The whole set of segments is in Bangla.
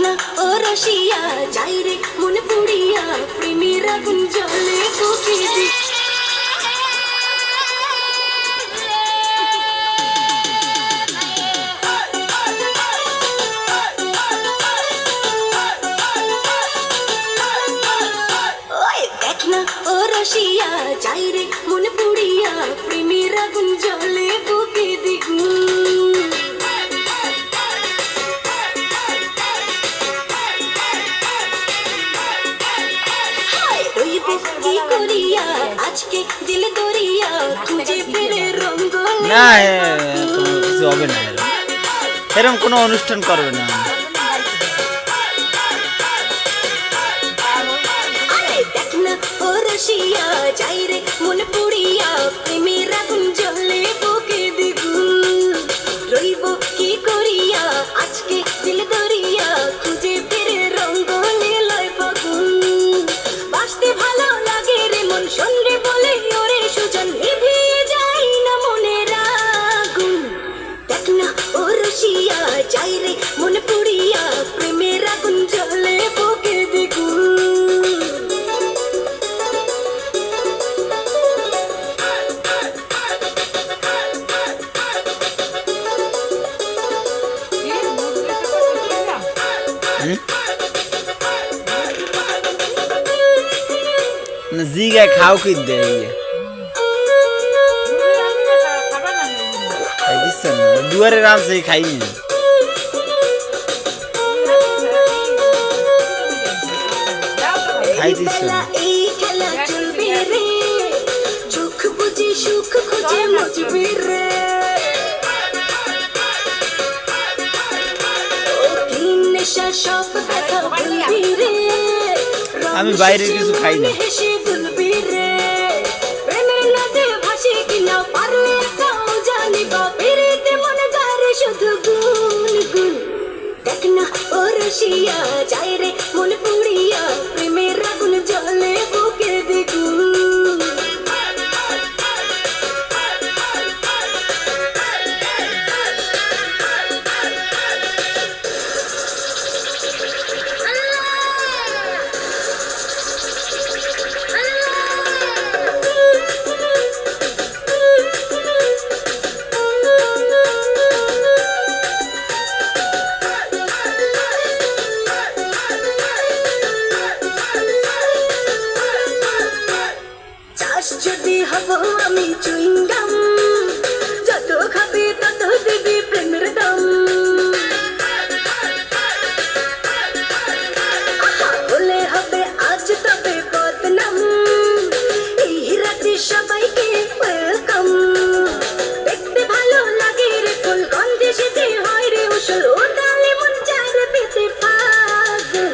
না ও রসিয়া যাই রে মন পুড়িয়া প্রেমের আগুন জলে বুকে দি ওই দেখ না ও রসিয়া যাই রে মন পুড়িয়া প্রেমের আগুন জলে কি করিয়া? আজকে দিল দরিয়া খুঁজে ফিরে রঙ্গ না কোনো কিছু হবে না এরকম। এরকম কোনো অনুষ্ঠান করবে না। দেখ না ও রসিয়া যাই রে মন জিগায় খাও কি দে ইয়ে। খাই দিচ্ছে না দুয়ারে রাঁধছে খাই নি খাই দিচ্ছে না বেলা এই খেলা চলবে রে চোখ আমি বাইরের কিছু খাই না। জানি বা পেরেতে মনে যায় রে শুধু গুন দেখ না ও রসিয়া, যায় রে মন পুড়িয়া। হব আমি চুইংগাম। যত খাবি তত দিবি প্রেমের দাম। আহা, হবে আজ তবে বদনাম। এই রাতে সবাইকে ওয়েলকাম দেখতে ভালো লাগে রে ফুল গন্ধে সেতে হয় রে উসল ও তালে মন চায় রে পেতে পাগল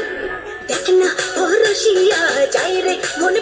দেখ না ও রসিয়া যাই রে মন